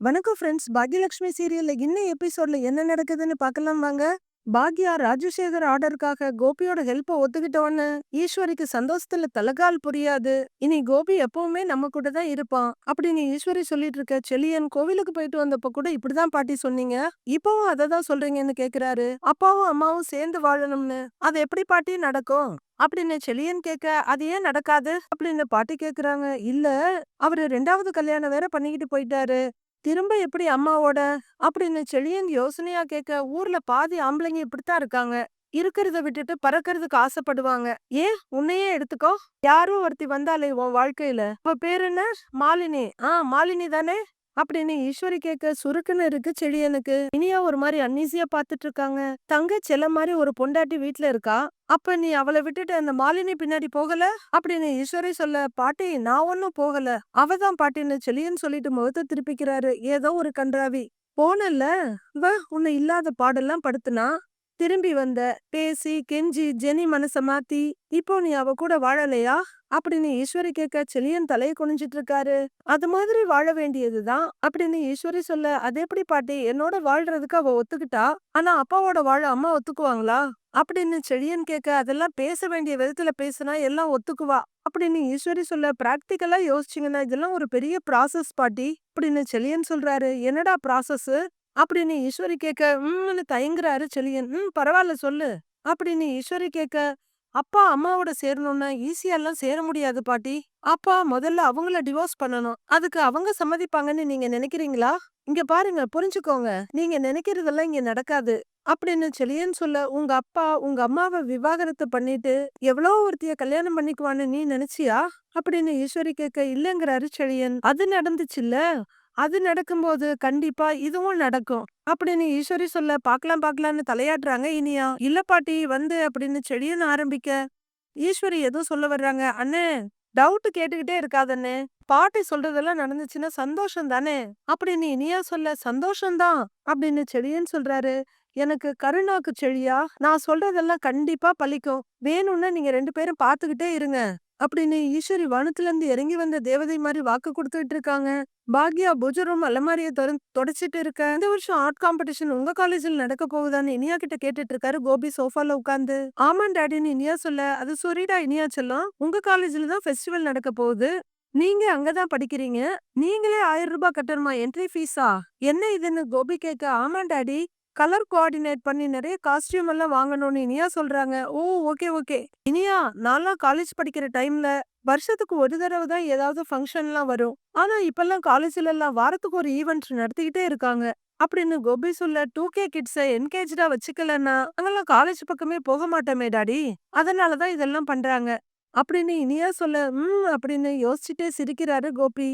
வணக்கம் ஃப்ரெண்ட்ஸ் பாக்யலட்சுமி சீரியல்ல இன்னும் எபிசோட்ல என்ன நடக்குதுன்னு பார்க்கலாம் வாங்க பாக்யா ராஜசேகர் ஆர்டருக்காக கோபியோட ஹெல்ப்ப ஒத்துக்கிட்டோன்னு ஈஸ்வரிக்கு சந்தோஷத்துல தலகால் புரியாது. இனி கோபி எப்பவுமே நம்ம கூட தான் இருப்பான். அப்படின்னு ஈஸ்வரி சொல்லிட்டு இருக்க செலியன் கோவிலுக்கு போயிட்டு வந்தப்ப கூட இப்படிதான் பாட்டி சொன்னீங்க. இப்பவும் அதை தான் சொல்றீங்கன்னு கேக்குறாரு. அப்பாவும் அம்மாவும் சேர்ந்து வாழணும்னு. அது எப்படி பாட்டி நடக்கும்? அப்படின்னு செலியன் கேட்க அது ஏன் நடக்காது? அப்படின்னு பாட்டி கேக்குறாங்க. இல்ல அவரு ரெண்டாவது கல்யாணம் வேற பண்ணிக்கிட்டு போயிட்டாரு. திரும்ப எப்படி அம்மாவோட அப்படின்னு செழியன் யோசனையா கேட்க ஊர்ல பாதி ஆம்பளைங்க இப்படித்தான் இருக்காங்க. இருக்கிறத விட்டுட்டு பறக்கிறதுக்கு ஆசைப்படுவாங்க. ஏன்? உன்னையே எடுத்துக்கோ. யாரும் ஒருத்தி வந்தாலே உன் வாழ்க்கையில. அவ பேர் என்ன? மாலினி. ஆ மாலினி தானே? அப்படின்னு ஈஸ்வரி கேட்க சுருக்குன்னு இருக்கு. செழியனுக்கு இனியா ஒரு மாதிரி அன்னீசியா பாத்துட்டு இருக்காங்க தங்க செல்ல மாதிரி ஒரு பொண்டாட்டி வீட்ல இருக்கா? அப்ப நீ அவளை விட்டுட்டு அந்த மாலினி பின்னாடி போகல? அப்படின்னு ஈஸ்வரி சொல்ல பாட்டி நான் ஒன்னும் போகல. அவதான் பாட்டின்னு செழியன் சொல்லிட்டு முகத்தை திருப்பிக்கிறாரு. ஏதோ ஒரு கன்றாவி. போனல்ல வ உன்னை இல்லாத பாடெல்லாம் படுத்துனா? திரும்பி வந்த பேசி கெஞ்சி ஜெனி மனச மாத்தி இப்போ நீ அவ கூட வாழலையா? அப்படின்னு ஈஸ்வரி கேட்க செலியன் தலையை குனிஞ்சிட்டு இருக்காரு. அது மாதிரி வாழ வேண்டியதுதான் அப்படின்னு ஈஸ்வரி சொல்ல அது எப்படி பாட்டி? என்னோட வாழ்றதுக்கு அவ ஒத்துக்கிட்டா? ஆனா அப்பாவோட வாழ அம்மா ஒத்துக்குவாங்களா? அப்படின்னு செழியன் கேட்க அதெல்லாம் பேச வேண்டிய விதத்துல பேசினா எல்லாம் ஒத்துக்குவா? அப்படின்னு ஈஸ்வரி சொல்ல பிராக்டிக்கலா யோசிச்சீங்கன்னா இதெல்லாம் ஒரு பெரிய ப்ராசஸ் பாட்டி. அப்படின்னு செழியன் சொல்றாரு. என்னடா ப்ராசஸ் அப்படின்னு ஈஸ்வரி கேட்க உம்னு தயங்குறாரு செழியன் ம் பரவாயில்ல சொல்லு. அப்படின்னு ஈஸ்வரி கேட்க அப்பா அம்மாவோட சேரணும்னா ஈஸியாலாம் சேர முடியாது பாட்டி. அப்பா முதல்ல அவங்கள டிவோர்ஸ் பண்ணணும். அதுக்கு அவங்க சம்மதிப்பாங்கன்னு நீங்க நினைக்கிறீங்களா? இங்க பாருங்க புரிஞ்சுக்கோங்க. நீங்க நினைக்கிறதெல்லாம் இங்க நடக்காது. அப்படின்னு செலியன் சொல்ல உங்க அப்பா உங்க அம்மாவை விவாகரத்து பண்ணிட்டு எவ்வளோ ஒருத்திய கல்யாணம் பண்ணிக்குவான்னு நீ நினைச்சியா? அப்படின்னு ஈஸ்வரி கேட்க இல்லைங்கிறாரு செழியன் அது நடந்துச்சுல்ல? அது நடக்கும்போது கண்டிப்பா இதுவும் நடக்கும். அப்படின்னு ஈஸ்வரி சொல்ல பாக்கலாம் பாக்கலாம்னு தலையாட்டுறாங்க இனியா. இல்ல பாட்டி வந்து அப்படின்னு செடியன்னு ஆரம்பிக்க. ஈஸ்வரி எதுவும் சொல்ல வர்றாங்க அண்ணே டவுட் கேட்டுக்கிட்டே இருக்காதண்ணே. பாட்டி சொல்றதெல்லாம் நடந்துச்சுன்னா சந்தோஷம் தானே? அப்படின்னு இனியா சொல்ல சந்தோஷம்தான் அப்படின்னு செடியன்னு சொல்றாரு எனக்கு கருணாக்கு செழியா நான் சொல்றதெல்லாம் கண்டிப்பா பலிக்கும் வேணும்னா நீங்க ரெண்டு பேரும் பாத்துக்கிட்டே இருங்க. அப்படின்னு ஈஸ்வரி வானத்துல இருந்து இறங்கி வந்த தேவதை மாதிரி வாக்கு கொடுத்துட்டு இருக்காங்க. பாக்யா புஜரும் அலமாரிய திறந்து தொடச்சிட்டு இருக்க. இந்த வருஷம் ஆர்ட் காம்படிஷன் உங்க காலேஜில் நடக்க போகுதான்னு இனியா கிட்ட கேட்டுட்டு இருக்காரு கோபி சோஃபால உட்காந்து ஆமாம் டேடின்னு இனியா சொல்ல. அது சொரிடா இனியா சொல்லும். உங்க காலேஜ்ல தான் ஃபெஸ்டிவல் நடக்க போகுது. நீங்க அங்கதான் படிக்கிறீங்க. நீங்களே ஆயிரம் ரூபாய் கட்டணுமா? என்ட்ரி ஃபீஸா என்ன இதுன்னு கோபி கேட்க ஆமா டாடி. கலர் கோஆர்டினேட் பண்ணி நிறைய காஸ்டியூம் எல்லாம் வாங்கணும்னு இனியா சொல்றாங்க. ஓ ஓகே ஓகே இனியா நான்லாம் காலேஜ் படிக்கிற டைம்ல வருஷத்துக்கு ஒரு தடவை தான் ஏதாவது ஃபங்க்ஷன்லாம் வரும். ஆனா இப்பெல்லாம் காலேஜ்ல எல்லாம் வாரத்துக்கு ஒரு ஈவெண்ட் நடத்திக்கிட்டே இருக்காங்க. அப்படின்னு கோபி சொல்ல டூ கே கிட்ஸ என்கேஜா வச்சுக்கலன்னா அங்கெல்லாம் காலேஜ் பக்கமே போக மாட்டோமே டாடி. அதனாலதான் இதெல்லாம் பண்றாங்க. அப்படின்னு இனியா சொல்ல ம் அப்படின்னு யோசிச்சுட்டே சிரிக்கிறாரு கோபி.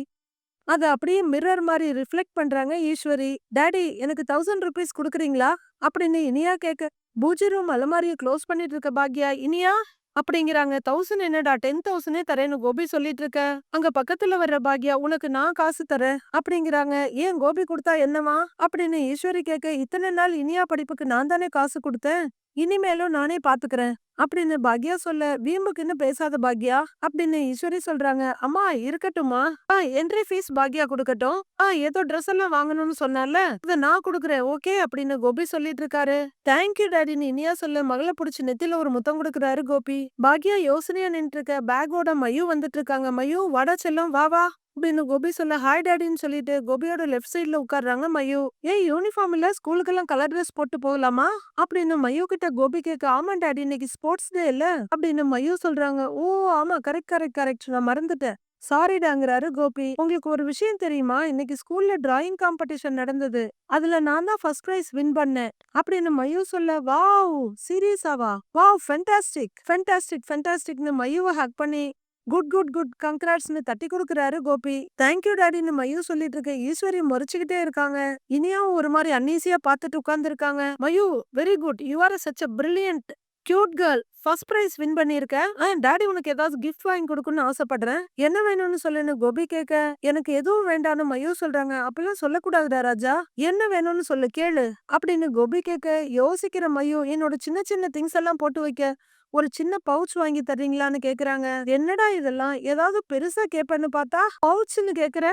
அத அப்படியே மிரர் மாதிரி ரிஃப்ளெக்ட் பண்றாங்க ஈஸ்வரி டேடி எனக்கு தௌசண்ட் ருபீஸ் குடுக்குறீங்களா? அப்படின்னு இனியா கேட்க பூஜை ரூம் அலமாரியை க்ளோஸ் பண்ணிட்டு இருக்க பாக்யா? இனியா? அப்படிங்கிறாங்க. தௌசண்ட் என்னடா? டென் தௌசண்டே தரேன்னு கோபி சொல்லிட்டு இருக்க. அங்க பக்கத்துல வர்ற பாக்யா உனக்கு நான் காசு தரேன். அப்படிங்கிறாங்க. ஏன் கோபி கொடுத்தா என்னவா அப்படின்னு ஈஸ்வரி கேட்க இத்தனை நாள் இனியா படிப்புக்கு நான் தானே காசு கொடுத்தேன். இனிமேலும் நானே பாத்துக்கிறேன் அப்படின்னு பாக்யா சொல்ல வீம்புக்குன்னு பேசாத பாக்யா அப்படின்னு ஈஸ்வரி சொல்றாங்க. அம்மா இருக்கட்டுமா ஆ என்ட்ரி ஃபீஸ் பாக்யா கொடுக்கட்டும். ஆ ஏதோ ட்ரெஸ் எல்லாம் வாங்கணும்னு சொன்னால இத நான் கொடுக்குறேன் ஓகே? அப்படின்னு கோபி சொல்லிட்டு இருக்காரு. தேங்க்யூ டாடின்னு இனியா சொல்ல. மகளை புடிச்சு நெத்தில ஒரு முத்தம் கொடுக்குறாரு கோபி. பாக்யா யோசனையா நின்று இருக்க. பேக்கோட மயு வந்துட்டு இருக்காங்க. மயு வட செல்லும். வா வா. அப்படின்னு கோபி சொல்ல ஹாய் டாடின்னு சொல்லிட்டு கோபியோட லெஃப்ட் சைட்ல உட்கார்றாங்க மயு. ஏய் யூனிஃபார்ம் இல்ல? ஸ்கூலுக்கெல்லாம் கலர் ட்ரெஸ் போட்டு போகலாமா? அப்படின்னு மயு கிட்ட கோபி கேட்க ஆமா டாடி இன்னைக்கு ஸ்போர்ட்ஸ் டே இல்ல? அப்படின்னு மயு சொல்றாங்க. ஓ ஆமா கரெக்ட் கரெக்ட் கரெக்ட் நான் மறந்துட்டேன். சாரிடாங்கிறாரு கோபி. உங்களுக்கு ஒரு விஷயம் தெரியுமா? இன்னைக்கு ஸ்கூல்ல டிராயிங் காம்படிஷன் நடந்தது. அதுல நான் தான் ஃபர்ஸ்ட் பிரைஸ் வின் பண்ணேன். அப்படின்னு மயு சொல்ல வாவ் சீரியஸாவா வாவ் ஃபென்டாஸ்டிக் ஃபென்டாஸ்டிக் ஃபென்டாஸ்டிக்னு மயுவை ஹக் பண்ணி குட் குட் குட். கங்க்ராட்ஸ்னு தட்டி கொடுக்குறாரு கோபி. தேங்க்யூ டாடின்னு மயு சொல்லிட்டு இருக்க. ஈஸ்வரி முறைச்சுக்கிட்டே இருக்காங்க. இனியாவும் ஒரு மாதிரி அன்னீசியா பார்த்துட்டு உட்கார்ந்து இருக்காங்க Mayu very good you are such a brilliant cute girl first prize win பண்ணிருக்க டாடி உனக்கு ஏதாவது கிஃப்ட் வாங்கி கொடுக்கணும்னு ஆசைப்படுறேன். என்ன வேணும்னு சொல்லுன்னு கோபி கேட்க எனக்கு எதுவும் வேண்டாம்னு மயு சொல்றாங்க. அப்பெல்லாம் சொல்லக்கூடாதுடா ராஜா. என்ன வேணும்னு சொல்லு கேளு. அப்படின்னு கோபி கேட்க யோசிக்கிற மயு என்னோட சின்ன சின்ன திங்ஸ் எல்லாம் போட்டு வைக்க. ஒரு சின்ன பவுச் வாங்கி தர்றீங்களான்னு கேக்குறாங்க. என்னடா இதெல்லாம்? ஏதாவது பெருசா கேப்பேன்னு பார்த்தா பவுச்னு கேக்குற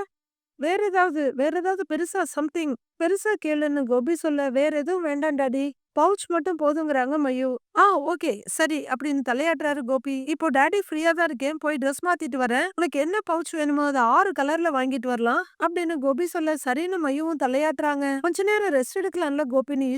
வேற ஏதாவது வேற ஏதாவது பெருசா சம்திங் பெருசா கேளுன்னு கோபி சொல்ல வேற எதுவும் வேண்டாம் டாடி. பவுச் மட்டும் போதுங்கிறாங்க மயு. ஆ ஓகே. சரி அப்படின்னு தலையாட்டுறாரு கோபி. இப்போ டாடி ஃப்ரீயா தான் இருக்கேன். போய் ட்ரெஸ் மாத்திட்டு வரேன். உனக்கு என்ன பவுச் வேணுமோ அதை ஆறு கலர்ல வாங்கிட்டு வரலாம் அப்படின்னு கோபி சொல்ல சரின்னு மயுவும் தலையாட்டுறாங்க. கொஞ்ச நேரம் ரெஸ்ட் எடுக்கலாம்ல கோபின்னு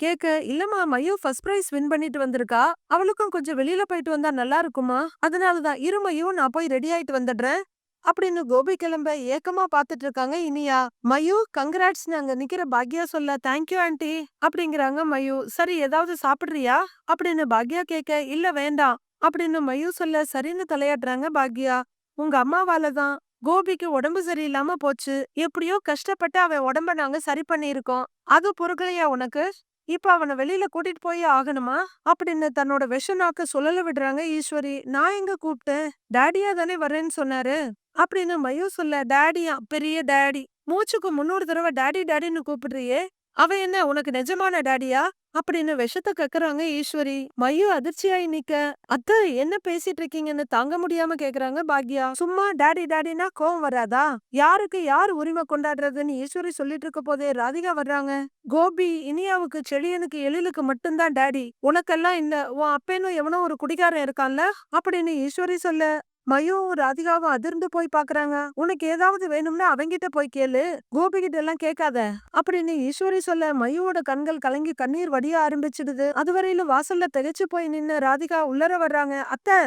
கேக்க. இல்லம்மா மயு ஃபர்ஸ்ட் பிரைஸ் வின் பண்ணிட்டு வந்திருக்கா? அவளுக்கும் கொஞ்சம் வெளியில போயிட்டு வந்தா நல்லா இருக்குமா? அதனாலதான் இரு மயு நான் போய் ரெடி ஆயிட்டு வந்துடுறேன். அப்படின்னு கோபி கிளம்ப ஏக்கமா பாத்துட்டு இருக்காங்க இனியா. மயு கங்கராட்ஸ் அங்க நிக்கிற பாக்யா சொல்ல தேங்க்யூ ஆண்டி அப்படிங்கிறாங்க மயு. சரி ஏதாவது சாப்பிடுறியா? அப்படின்னு பாக்யா கேட்க இல்ல வேண்டாம். அப்படின்னு மயு சொல்ல சரின்னு தலையாடுறாங்க பாக்யா. உங்க அம்மாவால தான். கோபிக்கு உடம்பு சரியில்லாம போச்சு. எப்படியோ கஷ்டப்பட்டு அவன் உடம்ப நாங்க சரி பண்ணியிருக்கோம். அது பொறுக்கலையா உனக்கு? இப்ப அவனை வெளியில கூட்டிட்டு போய் ஆகணுமா? அப்படின்னு தன்னோட விஷனாக்க சொல்லல விடுறாங்க ஈஸ்வரி நான் எங்க கூப்பிட்டேன்? டேடியா தானே வரேன்னு சொன்னாரு? அப்படின்னு மயு சொல்ல டேடியா பெரிய டாடி மூச்சுக்கு முன்னூறு தடவை டாடி டேடின்னு கூப்பிடுறியே அவன் என்ன உனக்கு நிஜமான டாடியா? அப்படின்னு விஷத்தை கக்குறாங்க ஈஸ்வரி. மையு அதிர்ச்சியாயி நிக்க. அத்த என்ன பேசிட்டு இருக்கீங்கன்னு தாங்க முடியாம கேக்குறாங்க பாக்யா. சும்மா டாடி டேடினா கோவம் வராதா? யாருக்கு யார் உரிமை கொண்டாடுறதுன்னு ஈஸ்வரி சொல்லிட்டு இருக்க போதே ராதிகா வர்றாங்க. கோபி இனியாவுக்கு செழியனுக்கு எழிலுக்கு மட்டும்தான் டாடி. உனக்கெல்லாம் இல்ல உன் அப்பேனும் எவனோ ஒரு குடிகாரன் இருக்கான்ல? அப்படின்னு ஈஸ்வரி சொல்ல மயும் ராதிகாவும் அதிர்ந்து போய் பாக்குறாங்க. உனக்கு ஏதாவது வேணும்னா அவங்கிட்ட போய் கேளு. கோபி கிட்ட எல்லாம் கேட்காத. அப்படின்னு ஈஸ்வரி சொல்ல மயுவோட கண்கள் கலங்கி கண்ணீர் வடிய ஆரம்பிச்சிடுது. அதுவரையிலும் வாசல்ல திகைச்சு போய் நின்னு ராதிகா உள்ளர வர்றாங்க. அத்தை!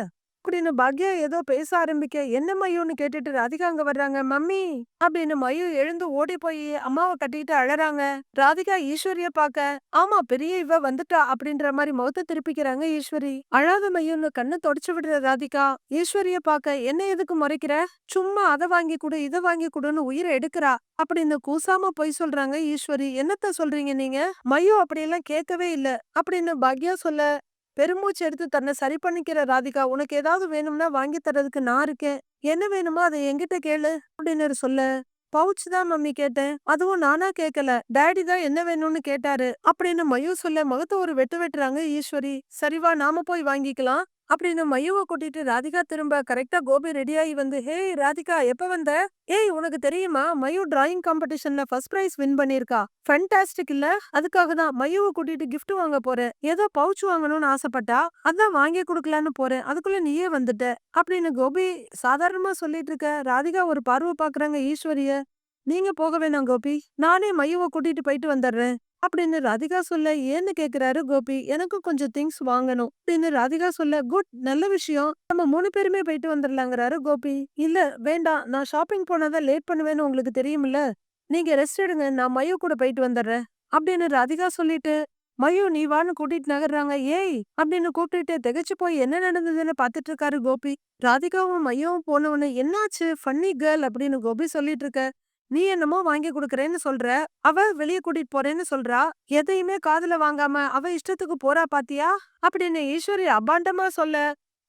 அப்படின்னு பாக்யா ஏதோ பேச ஆரம்பிக்க என்ன மயுன்னு கேட்டுட்டு ராதிகா அங்க வர்றாங்க மம்மி அப்படின்னு மயு எழுந்து ஓடி போய் அம்மாவை கட்டிட்டு அழறாங்க. ராதிகா ஈஸ்வரிய பாக்க. ஆமா பெரிய இவ வந்துட்டா அப்படின்ற மாதிரி முகத்தை திருப்பிக்கிறாங்க ஈஸ்வரி. அழாத மையுன்னு கண்ணு தொடச்சு விடுற ராதிகா ஈஸ்வரிய பாக்க என்ன எதுக்கு முறைக்கிற? சும்மா அதை வாங்கி கொடு இதை வாங்கி கொடுன்னு உயிரை எடுக்கிறா அப்படின்னு கூசாம போய் சொல்றாங்க ஈஸ்வரி. என்னத்த சொல்றீங்க நீங்க? மயு அப்படியெல்லாம் கேட்கவே இல்ல அப்படின்னு பாக்யா சொல்ல பெருமூச்சு எடுத்து தன்னை சரி பண்ணிக்கிற ராதிகா உனக்கு ஏதாவது வேணும்னா வாங்கி தரதுக்கு நான் இருக்கேன். என்ன வேணுமோ அதை என்கிட்ட கேளு அப்படின்னு சொல்ல பவுச் தான் மம்மி கேட்டேன். அதுவும் நானா கேட்கல டாடி தான் என்ன வேணும்னு கேட்டாரு அப்படின்னு மயூ சொல்ல முகத்த ஒரு வெட்டு வெட்டுறாங்க ஈஸ்வரி. சரிவா நாம போய் வாங்கிக்கலாம். அப்படின்னு மையுவை கூட்டிட்டு ராதிகா திரும்ப கரெக்டா கோபி ரெடியாகி வந்து ஹே ராதிகா எப்ப வந்த? ஏய் உனக்கு தெரியுமா? மயு டிராயிங் காம்படிஷன்ல ஃபர்ஸ்ட் பிரைஸ் வின் பண்ணிருக்கா ஃபண்டாஸ்டிக் இல்ல? அதுக்காக தான் மயுவை கூட்டிட்டு கிஃப்ட் வாங்க போறேன். ஏதோ பவுச் வாங்கணும்னு ஆசைப்பட்டா அதான் வாங்கி கொடுக்கலான்னு போறேன். அதுக்குள்ள நீயே வந்துட்ட. அப்படின்னு கோபி சாதாரணமா சொல்லிட்டு இருக்க ராதிகா ஒரு பார்வை பாக்குறாங்க ஈஸ்வரிய. நீங்க போக வேணாம் கோபி. நானே மையுவை கூட்டிட்டு போயிட்டு வந்துடுறேன். அப்படின்னு ராதிகா சொல்ல ஏன்னு கேக்குறாரு கோபி எனக்கும் கொஞ்சம் திங்ஸ் வாங்கணும் அப்படின்னு ராதிகா சொல்ல குட் நல்ல விஷயம். நம்ம மூணு பேருமே போயிட்டு வந்துடலாங்கிறாரு கோபி. இல்ல வேண்டாம். நான் ஷாப்பிங் போனாதான் லேட் பண்ணுவேன்னு உங்களுக்கு தெரியும்ல. நீங்க ரெஸ்ட் எடுங்க. நான் மயு கூட போயிட்டு வந்துடுறேன் அப்படின்னு ராதிகா சொல்லிட்டு மயோ நீ வான்னு கூட்டிட்டு நகர்றாங்க. ஏய்! அப்படின்னு கூப்பிட்டுட்டு திகைச்சு போய் என்ன நடந்ததுன்னு பாத்துட்டு இருக்காரு கோபி. ராதிகாவும் மையவும் போனவனு என்னாச்சு? ஃபன்னி கேர்ள் அப்படின்னு கோபி சொல்லிட்டு இருக்க நீ என்னமோ வாங்கி கொடுக்கறேன்னு சொல்ற அவ வெளிய கூட்டிட்டு போறேன்னு சொல்றா எதையுமே காதுல வாங்காம அவ இஷ்டத்துக்கு போறா பாத்தியா? அப்படின்னு ஈஸ்வரி அபாண்டமா சொல்ல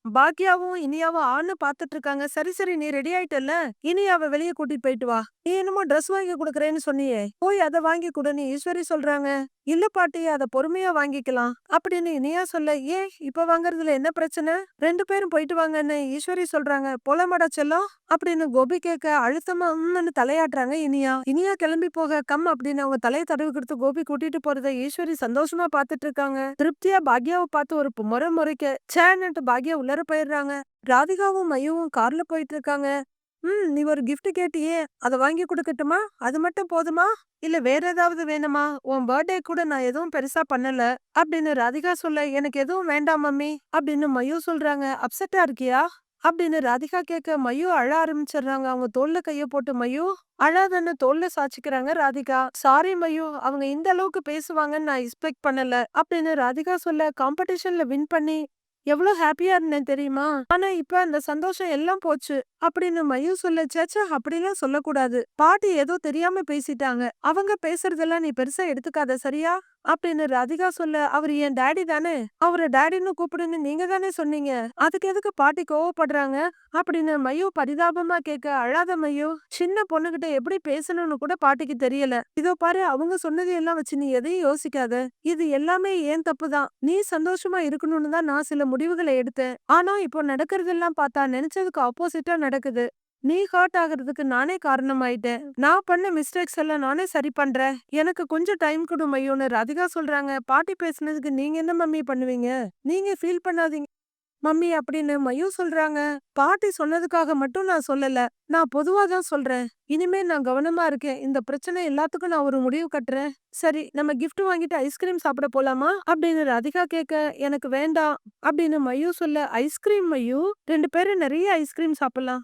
பாக்யாவும் இனியாவும் ஆன்னு பாத்துட்டு இருக்காங்க. சரி சரி நீ ரெடி ஆயிட்டல்ல இனி அவ வெளிய கூட்டிட்டு போயிட்டு வா. நீ என்னமோ ட்ரெஸ் வாங்கி கொடுக்குறேன்னு சொன்னியே போய் அதை வாங்கி கொடுன்னு ஈஸ்வரி சொல்றாங்க. இல்ல பாட்டி அதை பொறுமையா வாங்கிக்கலாம். அப்படின்னு இனியா சொல்ல ஏ இப்ப வாங்குறதுல என்ன பிரச்சனை? ரெண்டு பேரும் போயிட்டு வாங்கன்னு ஈஸ்வரி சொல்றாங்க. போலமாடா செல்லம் அப்படின்னு கோபி கேட்க அழுத்தமா உம்னு தலையாட்டுறாங்க இனியா. இனியா கிளம்பி போக கம் அப்படின்னு அவங்க தலையை தடவி கொடுத்து கோபி கூட்டிட்டு போறத ஈஸ்வரி சந்தோஷமா பாத்துட்டு இருக்காங்க. திருப்தியா பாக்யாவை பார்த்து ஒரு முறை முறைக்க சேன்னுட்டு பாக்யா உள்ளர போயிடுறாங்க. ராதிகாவும் மையவும் கார்ல போயிட்டு இருக்காங்க. ம் நீ ஒரு gift கேட்டியே அதை வாங்கி கொடுக்கட்டுமா? அது மட்டும் போதுமா? இல்ல வேற ஏதாவது வேணுமா? உன் பர்த்டே கூட நான் எதுவும் பெருசா பண்ணல அப்படின்னு ராதிகா சொல்ல எனக்கு எதுவும் வேண்டாம் மம்மி அப்படின்னு மயூ சொல்றாங்க. அப்செட்டா இருக்கியா? அப்படின்னு ராதிகா கேட்க மயூ அழ ஆரம்பிச்சிடுறாங்க. அவங்க தோல்ல கைய போட்டு மயூ அழாதன்னு தோல்ல சாச்சிக்கிறாங்க ராதிகா. சாரி மயூ அவங்க இந்த அளவுக்கு பேசுவாங்கன்னு நான் எக்ஸ்பெக்ட் பண்ணல அப்படின்னு ராதிகா சொல்ல காம்படிஷன்ல வின் பண்ணி எவ்வளவு ஹாப்பியா இருந்தேன் தெரியுமா? ஆனா இப்ப அந்த சந்தோஷம் எல்லாம் போச்சு. அப்படின்னு மயூ சொல்ல சேச்சா அப்படிலாம் சொல்லக்கூடாது. பாட்டி ஏதோ தெரியாம பேசிட்டாங்க. அவங்க பேசுறதெல்லாம் நீ பெருசா எடுத்துக்காத சரியா? அப்படின்னு ராதிகா சொல்ல அவர் என் டாடி தானே? அவரை டாடின்னு கூப்பிடுன்னு நீங்க தானே சொன்னீங்க? அதுக்கு எதுக்கு பாட்டி கோவப்படுறாங்க? அப்படின்னு மையோ பரிதாபமா கேட்க அழாத மையோ சின்ன பொண்ணுகிட்ட எப்படி பேசணும்னு கூட பாட்டிக்கு தெரியல. இதோ பாரு அவங்க சொன்னதையெல்லாம் எல்லாம் வச்சு நீ எதையும் யோசிக்காத. இது எல்லாமே ஏன் தப்பு தான்? நீ சந்தோஷமா இருக்கணும்னு தான் நான் சில முடிவுகளை எடுத்தேன். ஆனா இப்போ நடக்கிறதெல்லாம் பார்த்தா நினைச்சதுக்கு ஆப்போசிட்டா நடக்குது. நீ ஹர்ட் ஆகிறதுக்கு நானே காரணமாயிட்டேன். நான் பண்ண மிஸ்டேக்ஸ் எல்லாம் நானே சரி பண்றேன். எனக்கு கொஞ்சம் டைம் கொடு மையோன்னு ராதிகா சொல்றாங்க. பாட்டி பேசுனதுக்கு நீங்க என்ன மம்மி பண்ணுவீங்க? நீங்க ஃபீல் பண்ணாதீங்க. மம்மி அப்படின்னு மயூ சொல்றாங்க. பாட்டி சொன்னதுக்காக மட்டும் நான் சொல்லல. நான் பொதுவா தான் சொல்றேன். இனிமே நான் கவனமா இருக்கேன். இந்த பிரச்சனை எல்லாத்துக்கும் நான் ஒரு முடிவு கட்டுறேன். சரி நம்ம கிஃப்ட் வாங்கிட்டு ஐஸ்கிரீம் சாப்பிட போலாமா? அப்படின்னு ராதிகா கேட்க எனக்கு வேண்டாம் அப்படின்னு மயு சொல்ல ஐஸ்கிரீம் மயு? ரெண்டு பேரும் நிறைய ஐஸ்கிரீம் சாப்பிடலாம்.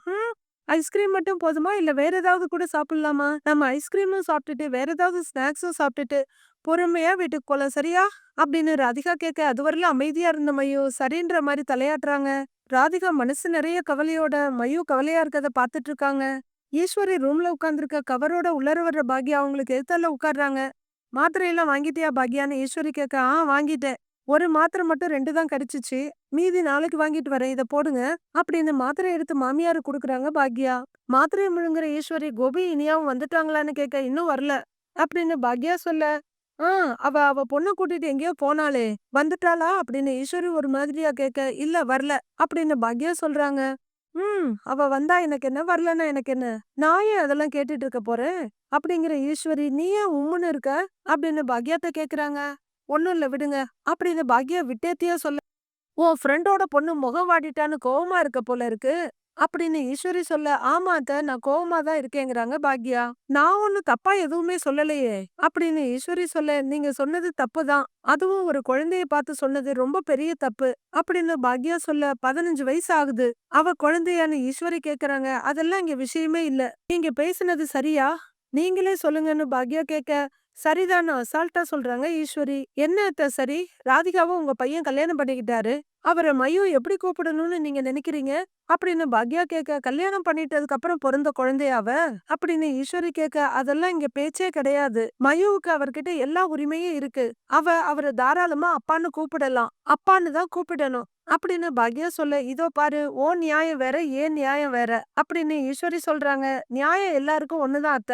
ஐஸ்கிரீம் மட்டும் போதுமா? இல்ல வேற ஏதாவது கூட சாப்பிடலாமா? நம்ம ஐஸ்கிரீமும் சாப்பிட்டுட்டு வேற ஏதாவது ஸ்நாக்ஸும் சாப்பிட்டுட்டு பொறுமையா வீட்டுக்கு போகலாம் சரியா? அப்படின்னு ராதிகா கேட்க அதுவரையிலும் அமைதியா இருந்த மயு? சரின்ற மாதிரி தலையாட்டுறாங்க. ராதிகா மனசு நிறைய கவலையோட மயு கவலையா இருக்கத பாத்துட்டு இருக்காங்க. ஈஸ்வரி ரூம்ல உட்கார்ந்திருக்க கவரோட உள்ளர வர்ற பாக்யா அவங்களுக்கு எதிர்த்தால உட்கார்றாங்க. மாத்திரையெல்லாம் வாங்கிட்டியா பாக்யான்னு ஈஸ்வரி கேட்க ஆ வாங்கிட்டேன். ஒரு மாத்திரை மட்டும் ரெண்டு தான் கடிச்சிச்சு மீதி நாளைக்கு வாங்கிட்டு வரேன் இதை போடுங்க. அப்படின்னு மாத்திரை எடுத்து மாமியாரு குடுக்குறாங்க பாக்யா. மாத்திரையை முழுங்குற ஈஸ்வரி கோபி இனியாவும் வந்துட்டாங்களான்னு கேட்க இன்னும் வரல. அப்படின்னு பாக்யா சொல்ல ஆ அவ அவ பொண்ண கூட்டிட்டு எங்கேயோ போனாளே வந்துட்டாளா? அப்படின்னு ஈஸ்வரி ஒரு மாதிரியா கேட்க இல்ல வரல. அப்படின்னு பாக்யா சொல்றாங்க. ம் அவ வந்தா எனக்கு என்ன வரலன்னா எனக்கு என்ன? நான் ஏன் அதெல்லாம் கேட்டுட்டு இருக்க போறேன்? அப்படிங்கிற ஈஸ்வரி நீ ஏன் உம்முன்னு இருக்க? அப்படின்னு பாக்யாத்த கேக்குறாங்க. ஒண்ணும் இல்ல விடுங்க. அப்படின்னு பாக்யா விட்டேத்தியா சொல்ல உன் ஃப்ரெண்டோட பொண்ணு முகம் வாடிட்டான்னு கோவமா இருக்க போல இருக்கு. அப்படின்னு ஈஸ்வரி சொல்ல ஆமாத்த நான் கோவமா தான் இருக்கேங்கிறாங்க பாக்யா. நான் ஒண்ணு தப்பா எதுவுமே சொல்லலையே. அப்படின்னு ஈஸ்வரி சொல்ல நீங்க சொன்னது தப்பு தான் அதுவும் ஒரு குழந்தைய பார்த்து சொன்னது ரொம்ப பெரிய தப்பு. அப்படின்னு பாக்யா சொல்ல பதினஞ்சு வயசு ஆகுது. அவ குழந்தையான்னு ஈஸ்வரி கேக்குறாங்க. அதெல்லாம் இங்க விஷயமே இல்ல. நீங்க பேசுனது சரியா? நீங்களே சொல்லுங்கன்னு பாக்யா கேட்க சரிதான் அசால்ட்டா சொல்றாங்க. ஈஸ்வரி என்ன அத்தை சரி? ராதிகாவும் உங்க பையன் கல்யாணம் பண்ணிக்கிட்டாரு. அவரை மயு எப்படி கூப்பிடணும்னு நீங்க நினைக்கிறீங்க? அப்படின்னு பாக்யா கேட்க கல்யாணம் பண்ணிட்டதுக்கு அப்புறம் பிறந்த குழந்தையாவ? அப்படின்னு ஈஸ்வரி கேட்க அதெல்லாம் இங்க பேச்சே கிடையாது. மயுவுக்கு அவர்கிட்ட எல்லா உரிமையும் இருக்கு. அவ அவரை தாராளமா அப்பான்னு கூப்பிடலாம். அப்பான்னு தான் கூப்பிடணும். அப்படின்னு பாக்யா சொல்ல இதோ பாரு ஓ நியாயம் வேற ஏன் நியாயம் வேற. அப்படின்னு ஈஸ்வரி சொல்றாங்க. நியாயம் எல்லாருக்கும் ஒண்ணுதான் அத்த.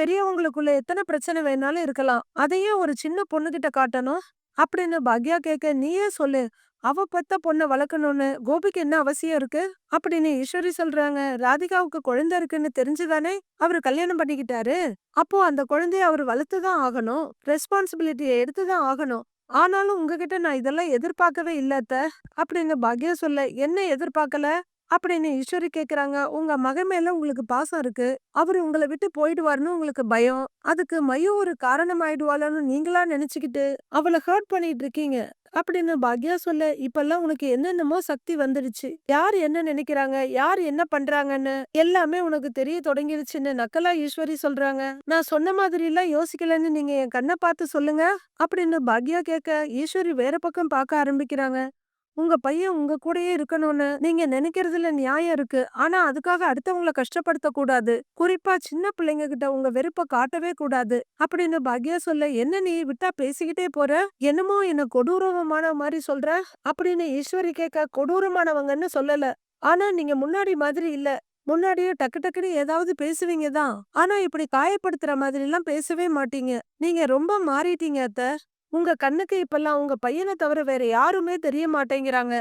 பெரியவங்களுக்குள்ள எத்தனை பிரச்சனை வேணாலும் இருக்கலாம். அதையும் ஒரு சின்ன பொண்ணுகிட்ட காட்டணும். அப்படின்னு பாக்யா கேட்க நீயே சொல்லு. அவ பெத்த பொண்ணை வளர்க்கணும்னு கோபிக்கு என்ன அவசியம் இருக்கு? அப்படின்னு ஈஸ்வரி சொல்றாங்க. ராதிகாவுக்கு குழந்தை இருக்குன்னு தெரிஞ்சுதானே அவரு கல்யாணம் பண்ணிக்கிட்டாரு? அப்போ அந்த குழந்தைய அவர் வளர்த்துதான் ஆகணும். ரெஸ்பான்சிபிலிட்டியை எடுத்துதான் ஆகணும். ஆனாலும் உங்ககிட்ட நான் இதெல்லாம் எதிர்பார்க்கவே இல்லத்த அப்படின்னு பாக்யா சொல்ல என்ன எதிர்பார்க்கல? அப்படின்னு ஈஸ்வரி கேக்குறாங்க. உங்க மகன் மேல உங்களுக்கு பாசம் இருக்கு. அவர் உங்களை விட்டு போயிடுவாருன்னு உங்களுக்கு பயம். அதுக்கு மையம் ஒரு காரணம் ஆயிடுவாளன்னு நீங்களா நினைச்சுக்கிட்டு அவளை ஹர்ட் பண்ணிட்டு இருக்கீங்க அப்படின்னு பாக்யா சொல்ல இப்பெல்லாம் உனக்கு என்னென்னமோ சக்தி வந்துடுச்சு. யார் என்ன நினைக்கிறாங்க? யார் என்ன பண்றாங்கன்னு எல்லாமே உனக்கு தெரிய தொடங்கிடுச்சுன்னு நக்கலா ஈஸ்வரி சொல்றாங்க. நான் சொன்ன மாதிரி எல்லாம் யோசிக்கலன்னு நீங்க என் கண்ணை பார்த்து சொல்லுங்க அப்படின்னு பாக்யா கேட்க ஈஸ்வரி வேற பக்கம் பார்க்க ஆரம்பிக்கிறாங்க. உங்க பையன் உங்க கூடயே இருக்கணும்னு நீங்க நினைக்கிறதுல நியாயம் இருக்கு. ஆனா அதுக்காக அடுத்தவங்கள கஷ்டப்படுத்த கூடாது குறிப்பா சின்ன பிள்ளைங்க கிட்ட உங்க வெறுப்ப காட்டவே கூடாது. அப்படின்னு பாக்யா சொல்ல என்ன நீ விட்டா பேசிக்கிட்டே போற? என்னமோ என்ன கொடூரமான மாதிரி சொல்ற? அப்படின்னு ஈஸ்வரி கேட்க கொடூரமானவங்கன்னு சொல்லல. ஆனா நீங்க முன்னாடி மாதிரி இல்ல. முன்னாடியே டக்கு டக்குன்னு ஏதாவது பேசுவீங்க தான் ஆனா இப்படி காயப்படுத்துற மாதிரி எல்லாம் பேசவே மாட்டீங்க. நீங்க ரொம்ப மாறிட்டீங்க அத்தை. உங்க கண்ணுக்கு இப்பெல்லாம் உங்க பையனை தவிர வேற யாருமே தெரிய மாட்டேங்கிறாங்க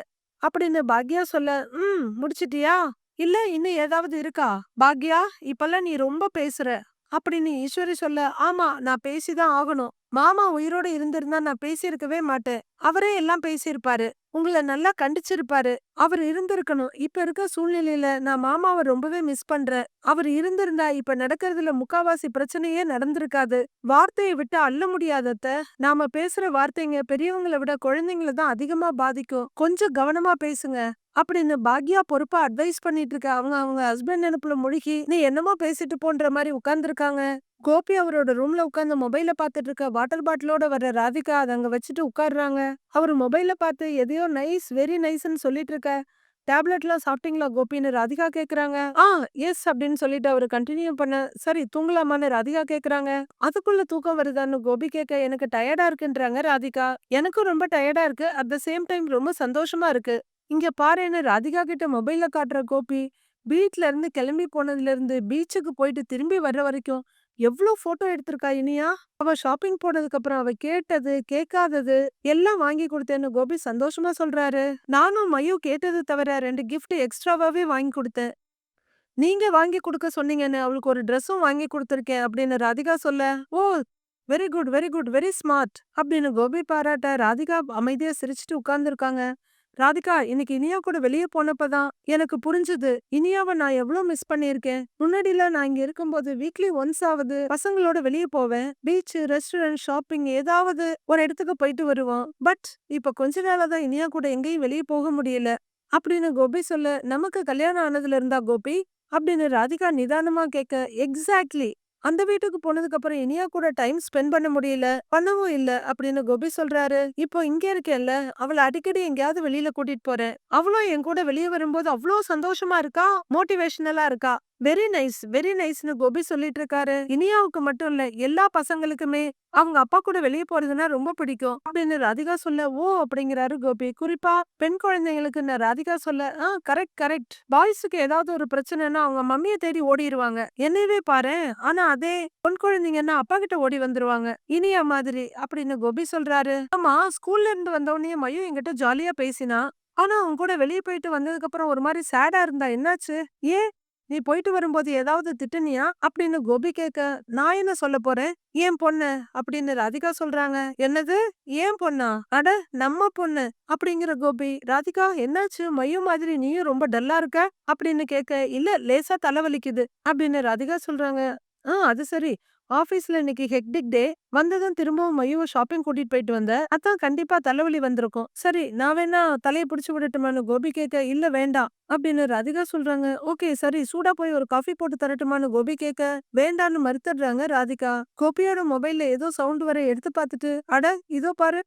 அப்படின்னு பாக்யா சொல்ல ம் முடிச்சிட்டியா? இல்ல இன்னும் ஏதாவது இருக்கா? பாக்யா இப்பெல்லாம் நீ ரொம்ப பேசுற. அப்படின்னு ஈஸ்வரி சொல்ல ஆமா நான் பேசிதான் ஆகணும். மாமா உயிரோட இருந்திருந்தா நான் பேசியிருக்கவே மாட்டேன். அவரே எல்லாம் பேசியிருப்பாரு. உங்களை நல்லா கண்டிச்சிருப்பாரு. அவர் இருந்திருக்கணும். இப்ப இருக்க சூழ்நிலையில நான் மாமாவை ரொம்பவே மிஸ் பண்றேன். அவர் இருந்திருந்தா இப்ப நடக்கிறதுல முக்காவாசி பிரச்சனையே நடந்திருக்காது. வார்த்தையை விட்டு அள்ள முடியாதத்த நாம பேசுற வார்த்தைங்க பெரியவங்களை விட குழந்தைங்கள தான் அதிகமா பாதிக்கும். கொஞ்சம் கவனமா பேசுங்க. அப்படின்னு பாக்யா பொறுப்பா அட்வைஸ் பண்ணிட்டு இருக்க அவங்க அவங்க ஹஸ்பண்ட் நினைப்புல முழுகி நீ என்னமோ பேசிட்டு போன்ற மாதிரி உட்கார்ந்துருக்காங்க. கோபி அவரோட ரூம்ல உட்காந்து மொபைல பாத்துட்டு இருக்க வாட்டர் பாட்டிலோட வர ராதிகா அதை அங்க வச்சுட்டு உட்காடுறாங்க அவர் மொபைல பார்த்து எதையோ நைஸ் வெரி நைஸ்ன்னு சொல்லிட்டு இருக்க டேப்லெட்லாம் சாப்பிட்டீங்களா கோபின்னு ராதிகா கேக்குறாங்க. ஆ எஸ் அப்படின்னு சொல்லிட்டு அவரு கண்டினியூ பண்ண சரி தூங்கலாமான்னு ராதிகா கேக்குறாங்க. அதுக்குள்ள தூக்கம் வருதான்னு கோபி கேட்க எனக்கு டயர்டா இருக்குன்றாங்க ராதிகா. எனக்கும் ரொம்ப டயர்டா இருக்கு. அட் த சேம் டைம் ரொம்ப சந்தோஷமா இருக்கு. இங்க பாருன்னு ராதிகா கிட்ட மொபைல்ல காட்டுற கோபி பீச்ல இருந்து கிளம்பி போனதுல இருந்து பீச்சுக்கு போயிட்டு திரும்பி வர்ற வரைக்கும் எவ்ளோ ஃபோட்டோ எடுத்திருக்கா இனியா? அவ ஷாப்பிங் போனதுக்கு அப்புறம் அவ கேட்டது கேட்காதது எல்லாம் வாங்கி கொடுத்தேன்னு கோபி சந்தோஷமா சொல்றாரு. நானும் மையோ கேட்டது தவிர ரெண்டு கிஃப்ட் எக்ஸ்ட்ராவாவே வாங்கி கொடுத்தேன். நீங்க வாங்கி கொடுக்க சொன்னீங்கன்னு அவளுக்கு ஒரு ட்ரெஸ்ஸும் வாங்கி கொடுத்துருக்கேன் அப்படின்னு ராதிகா சொல்ல, ஓ! Very good, very good, very smart அப்படின்னு கோபி பாராட்ட ராதிகா அமைதியா சிரிச்சுட்டு உட்கார்ந்துருக்காங்க. ராதிகா இன்னைக்கு இனியா கூட வெளிய போனப்ப தான் எனக்கு புரிஞ்சது இனியாவ நான் எவ்ளோ மிஸ் பண்ணியிருக்கேன். முன்னாடிலாம் நான் இங்க இருக்கும்போது வீக்லி ஒன்ஸ் ஆவது பசங்களோட வெளிய போவேன். பீச், ரெஸ்டாரண்ட், ஷாப்பிங் ஏதாவது ஒரு இடத்துக்கு போயிட்டு வருவோம். பட் இப்ப கொஞ்ச நாளா தான் இனியா கூட எங்கேயும் வெளிய போக முடியல. அப்படின்னு கோபி சொல்ல, நமக்கு கல்யாணம் ஆனதுல இருந்தா கோபி? அப்படின்னு ராதிகா நிதானமா கேட்க, எக்ஸாக்ட்லி. அந்த வீட்டுக்கு போனதுக்கு அப்புறம் இனியா கூட டைம் ஸ்பெண்ட் பண்ண முடியல. பண்ணவும் இல்ல அப்படின்னு கோபி சொல்றாரு. இப்போ இங்க இருக்கேன்ல, அவள அடிக்கடி எங்கேயாவது வெளியில கூட்டிட்டு போறேன். அவளும் என் கூட வெளிய வரும்போது அவ்ளோ சந்தோஷமா இருக்கா, மோட்டிவேஷனலா இருக்கா. வெரி நைஸ், வெரி நைஸ்னு கோபி சொல்லிட்டு இருக்காரு. இனியாவுக்கு மட்டும் இல்ல, எல்லா பசங்களுக்குமே அவங்க அப்பா கூட வெளிய போறதுன்னா ரொம்ப பிடிக்கும். அப்படின்னு ராதிகா சொல்ல, ஓ! அப்படிங்கிறாரு கோபி. குறிப்பா பெண் குழந்தைங்களுக்கு நான் ராதிகா சொல்ல, ஆ கரெக்ட், கரெக்ட். பாய்ஸுக்கு ஏதாவது ஒரு பிரச்சனைன்னா அவங்க மம்மிய தேடி ஓடிருவாங்க. என்னவே பாரேன். ஆனா அதே பொன் குழந்தைங்கன்னா அப்பா கிட்ட ஓடி வந்துருவாங்க. இனியா மாதிரி அப்படின்னு கோபி சொல்றாரு. ஆமா ஸ்கூல்ல இருந்து வந்தவுடனே மயு என்கிட்ட ஜாலியா பேசினா. ஆனா அவங்க கூட வெளியே போயிட்டு வந்ததுக்கு அப்புறம் ஒரு மாதிரி சேடா இருந்தா என்னாச்சு? ஏன்? நீ போயிட்டு வரும்போது ஏதாவது திட்டுனியா? அப்படின்னு கோபி கேட்க, நான் என்ன சொல்ல போறேன்? ஏன் பொண்ணு அப்படின்னு ராதிகா சொல்றாங்க. என்னது? ஏன் பொண்ணா? அட நம்ம பொண்ணு அப்படிங்கிற கோபி, ராதிகா என்னாச்சு? மையம் மாதிரி நீயும் ரொம்ப டல்லா இருக்க? அப்படின்னு கேட்க, இல்ல லேசா தலைவலிக்குது அப்படின்னு ராதிகா சொல்றாங்க. ஆ அது சரி. ஆபீஸ்ல இன்னைக்கு ஹெக்டிக் டே. வந்ததும் திரும்பவும் மயுவ ஷாப்பிங் கூட்டிட்டு போயிட்டு வந்த. அதான் கண்டிப்பா தலைவலி வந்திருக்கும். சரி நான் வேணா தலையை புடிச்சு விடட்டுமான்னு கோபி கேட்க, இல்ல வேண்டாம் அப்படின்னு ராதிகா சொல்றாங்க. ஓகே சரி சூடா போய் ஒரு காஃபி போட்டு தரட்டுமான்னு கோபி கேட்க, வேண்டான்னு மறுத்துடுறாங்க ராதிகா. கோபியோட மொபைல்ல ஏதோ சவுண்ட் வர எடுத்து பார்த்துட்டு, அட இதோ பாரு.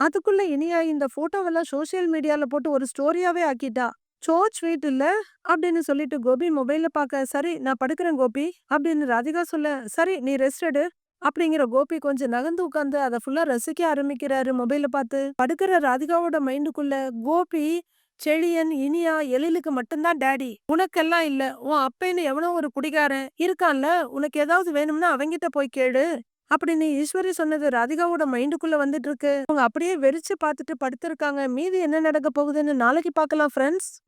அதுக்குள்ள இனியா இந்த போட்டோவெல்லாம் சோசியல் மீடியால போட்டு ஒரு ஸ்டோரியாவே ஆக்கிட்டா. சோ ஸ்வீட் இல்ல அப்படின்னு சொல்லிட்டு கோபி மொபைல பார்க்க, சரி நான் படுக்கிறேன் கோபி அப்படின்னு ராதிகா சொல்ல, சரி நீ ரெஸ்ட் எடு அப்படிங்கிற கோபி கொஞ்சம் நகர்ந்து உட்காந்து அதை ஃபுல்லா ரசிக்க ஆரம்பிக்கிறாரு மொபைல பார்த்து. படுக்கிற ராதிகாவோட மைண்டுக்குள்ள கோபி செழியன், இனியா, எழிலுக்கு மட்டும்தான் டாடி. உனக்கெல்லாம் இல்ல. உன் அப்பைன்னு எவனோ ஒரு குடிகாரன் இருக்கான்ல, உனக்கு ஏதாவது வேணும்னா அவங்கிட்ட போய் கேளு. அப்படின்னு ஈஸ்வரி சொன்னது ராதிகாவோட மைண்டுக்குள்ள வந்துட்டு இருக்கு. அவங்க அப்படியே வெறிச்சு பார்த்துட்டு படுத்திருக்காங்க. மீதி என்ன நடக்க போகுதுன்னு நாளைக்கு பார்க்கலாம் ஃப்ரெண்ட்ஸ்.